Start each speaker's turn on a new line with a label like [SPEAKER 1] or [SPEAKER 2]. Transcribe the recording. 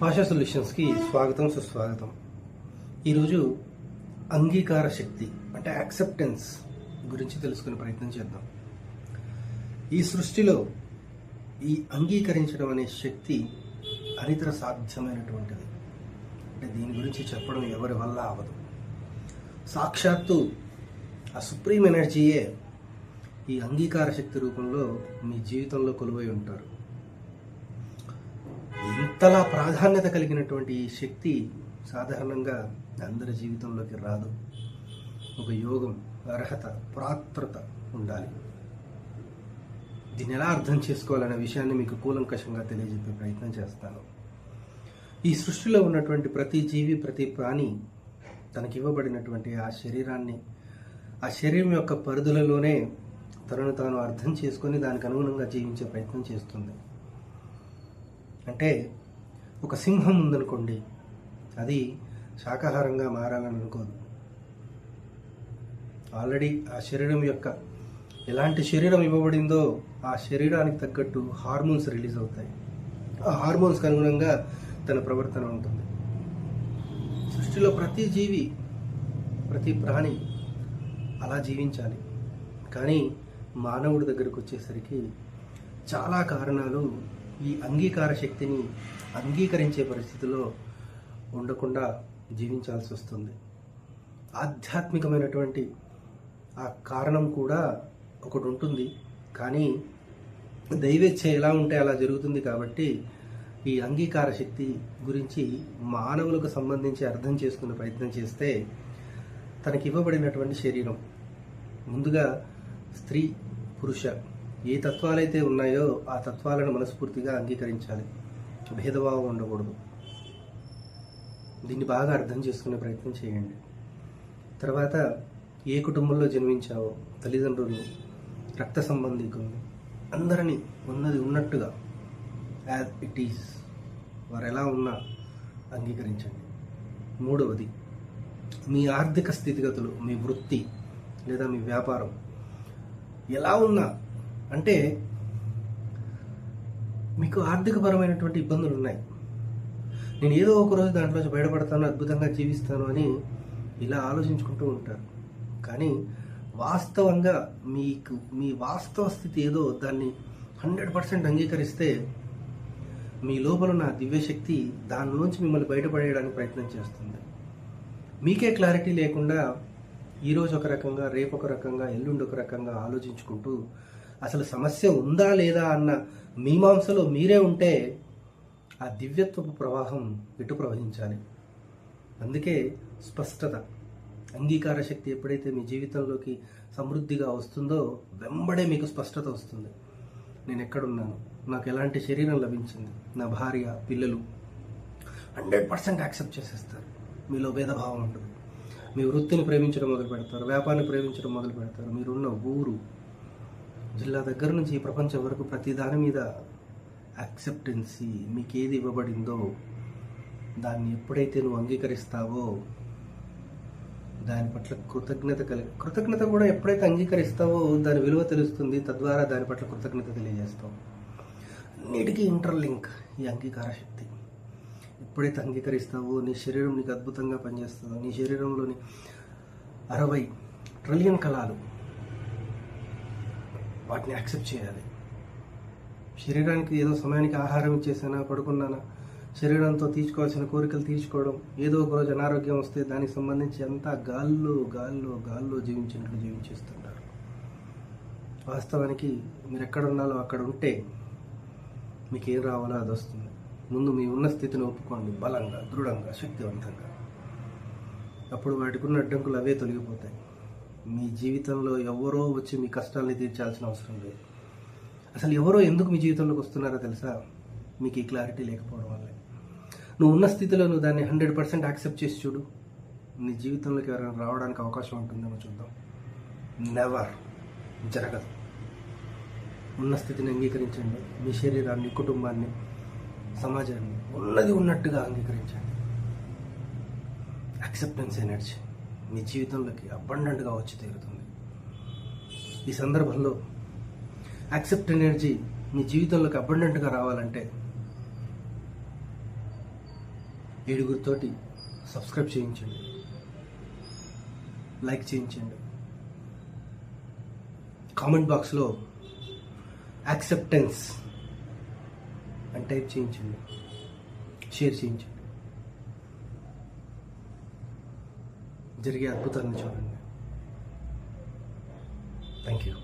[SPEAKER 1] భాషా సొల్యూషన్స్కి స్వాగతం సుస్వాగతం. ఈరోజు అంగీకార శక్తి అంటే యాక్సెప్టెన్స్ గురించి తెలుసుకునే ప్రయత్నం చేద్దాం. ఈ సృష్టిలో ఈ అంగీకరించడం అనే శక్తి అనితర సాధ్యమైనటువంటిది. అంటే దీని గురించి చెప్పడం ఎవరి వల్ల అవ్వదు. సాక్షాత్తు ఆ సుప్రీం ఎనర్జీయే ఈ అంగీకార శక్తి రూపంలో మీ జీవితంలో కొలువై ఉంటారు. ఇంతలా ప్రాధాన్యత కలిగినటువంటి ఈ శక్తి సాధారణంగా అందరి జీవితంలోకి రాదు. ఒక యోగం అర్హత ప్రాత్రత ఉండాలి. దీన్ని ఎలా అర్థం చేసుకోవాలనే విషయాన్ని మీకు కూలంకషంగా తెలియజెప్పే ప్రయత్నం చేస్తాను. ఈ సృష్టిలో ఉన్నటువంటి ప్రతి జీవి ప్రతి ప్రాణి తనకి ఇవ్వబడినటువంటి ఆ శరీరాన్ని ఆ శరీరం యొక్క పరిధులలోనే తనను తాను అర్థం చేసుకొని దానికి అనుగుణంగా జీవించే ప్రయత్నం చేస్తుంది. అంటే ఒక సింహం ఉందనుకోండి అది శాకాహారంగా మారాలని అనుకోదు. ఆల్రెడీ ఆ శరీరం యొక్క ఎలాంటి శరీరం ఇవ్వబడిందో ఆ శరీరానికి తగ్గట్టు హార్మోన్స్ రిలీజ్ అవుతాయి. ఆ హార్మోన్స్కి అనుగుణంగా తన ప్రవర్తన ఉంటుంది. సృష్టిలో ప్రతి జీవి ప్రతి ప్రాణి అలా జీవించాలి. కానీ మానవుడి దగ్గరకు వచ్చేసరికి చాలా కారణాలు ఈ అంగీకార శక్తిని అంగీకరించే పరిస్థితిలో ఉండకుండా జీవించాల్సి వస్తుంది. ఆధ్యాత్మికమైనటువంటి ఆ కారణం కూడా ఒకటి ఉంటుంది. కానీ దైవేచ్ఛ ఎలా ఉంటే అలా జరుగుతుంది కాబట్టి ఈ అంగీకార శక్తి గురించి మానవులకు సంబంధించి అర్థం చేసుకునే ప్రయత్నం చేస్తే తనకి ఇవ్వబడినటువంటి శరీరం. ముందుగా స్త్రీ పురుష. ఏ తత్వాలైతే ఉన్నాయో ఆ తత్వాలను మనస్ఫూర్తిగా అంగీకరించాలి. భేదభావం ఉండకూడదు. దీన్ని బాగా అర్థం చేసుకునే ప్రయత్నం చేయండి. తర్వాత ఏ కుటుంబంలో జన్మించావో తల్లిదండ్రులు రక్త సంబంధికులు అందరినీ ఉన్నది ఉన్నట్టుగా యాజ్ ఇట్ ఈస్ వారు ఎలా ఉన్నా అంగీకరించండి. మూడవది మీ ఆర్థిక స్థితిగతులు మీ వృత్తి లేదా మీ వ్యాపారం ఎలా ఉన్నా అంటే మీకు ఆర్థికపరమైనటువంటి ఇబ్బందులు ఉన్నాయి. నేను ఏదో ఒక రోజు దాంట్లో బయటపడతాను అద్భుతంగా జీవిస్తాను అని ఇలా ఆలోచించుకుంటూ ఉంటారు. కానీ వాస్తవంగా మీకు మీ వాస్తవ స్థితి ఏదో దాన్ని హండ్రెడ్ పర్సెంట్ అంగీకరిస్తే మీ లోపల ఉన్న దివ్యశక్తి దాని నుంచి మిమ్మల్ని బయటపడేయడానికి ప్రయత్నం చేస్తుంది. మీకే క్లారిటీ లేకుండా ఈరోజు ఒక రకంగా రేపు ఒక రకంగా ఎల్లుండి ఒక రకంగా ఆలోచించుకుంటూ అసలు సమస్య ఉందా లేదా అన్న మీమాంసలో మీరే ఉంటే ఆ దివ్యత్వపు ప్రవాహం ఎటు ప్రవహించాలి. అందుకే స్పష్టత అంగీకార శక్తి ఎప్పుడైతే మీ జీవితంలోకి సమృద్ధిగా వస్తుందో వెంబడే మీకు స్పష్టత వస్తుంది. నేను ఎక్కడున్నాను? నాకు ఎలాంటి శరీరం లభించింది? నా భార్య పిల్లలు హండ్రెడ్ పర్సెంట్ యాక్సెప్ట్ చేసేస్తారు. మీలో భేదభావం ఉంటుంది మీ వృత్తిని ప్రేమించడం మొదలు పెడతారు వ్యాపారాన్ని ప్రేమించడం మొదలు పెడతారు మీరున్న ఊరు జిల్లా దగ్గర నుంచి ప్రపంచం వరకు ప్రతి దాని మీద యాక్సెప్టెన్సీ మీకు ఏది ఇవ్వబడిందో దాన్ని ఎప్పుడైతే నువ్వు అంగీకరిస్తావో దాని పట్ల కృతజ్ఞత కలిగి కృతజ్ఞత కూడా ఎప్పుడైతే అంగీకరిస్తావో దాని విలువ తెలుస్తుంది తద్వారా దాని పట్ల కృతజ్ఞత తెలియజేస్తావు. అన్నిటికీ ఇంటర్లింక్ ఈ అంగీకార శక్తి. ఎప్పుడైతే అంగీకరిస్తావో నీ శరీరం నీకు అద్భుతంగా పనిచేస్తుందో నీ శరీరంలోని అరవై ట్రిలియన్ కళాలు వాటిని యాక్సెప్ట్ చేయాలి. శరీరానికి ఏదో సమయానికి ఆహారం ఇచ్చేసానా పడుకున్నానా శరీరంతో తీర్చుకోవాల్సిన కోరికలు తీర్చుకోవడం ఏదో ఒక రోజు అనారోగ్యం వస్తే దానికి సంబంధించి అంతా గాల్లో గాల్లో గాల్లో జీవించినట్లు జీవించేస్తుంటారు. వాస్తవానికి మీరు ఎక్కడ ఉన్నాలో అక్కడ ఉంటే మీకు ఏం రావాలో అది వస్తుంది. ముందు మీ ఉన్న స్థితిని ఒప్పుకోండి. బలంగా దృఢంగా శక్తివంతంగా. అప్పుడు వాటికి ఉన్న అడ్డంకులు అవే తొలగిపోతాయి. మీ జీవితంలో ఎవరో వచ్చి మీ కష్టాలని తీర్చాల్సిన అవసరం లేదు. అసలు ఎవరో ఎందుకు మీ జీవితంలోకి వస్తున్నారో తెలుసా? మీకు ఈ క్లారిటీ లేకపోవడం వల్లే. నువ్వు ఉన్న స్థితిలో నువ్వు దాన్ని హండ్రెడ్ పర్సెంట్ యాక్సెప్ట్ చేసి చూడు. నీ జీవితంలోకి ఎవరైనా రావడానికి అవకాశం ఉంటుందేమో చూద్దాం. నెవర్ జరగదు. ఉన్న స్థితిని అంగీకరించండి. మీ శరీరాన్ని కుటుంబాన్ని సమాజాన్ని ఉన్నది ఉన్నట్టుగా అంగీకరించండి. యాక్సెప్టెన్స్ ఎనర్జీ మీ జీవితంలోకి అబండెంట్గా వచ్చి తీరుతుంది. ఈ సందర్భంలో యాక్సెప్ట్ ఎనర్జీ మీ జీవితంలోకి అబండెంట్గా రావాలంటే ఏడుగురితోటి సబ్స్క్రైబ్ చేయించండి. లైక్ చేయించండి. కామెంట్ బాక్స్లో యాక్సెప్టెన్స్ అని టైప్ చేయించండి. షేర్ చేయించండి. జరిగే అద్భుతాలను చూడండి. Thank you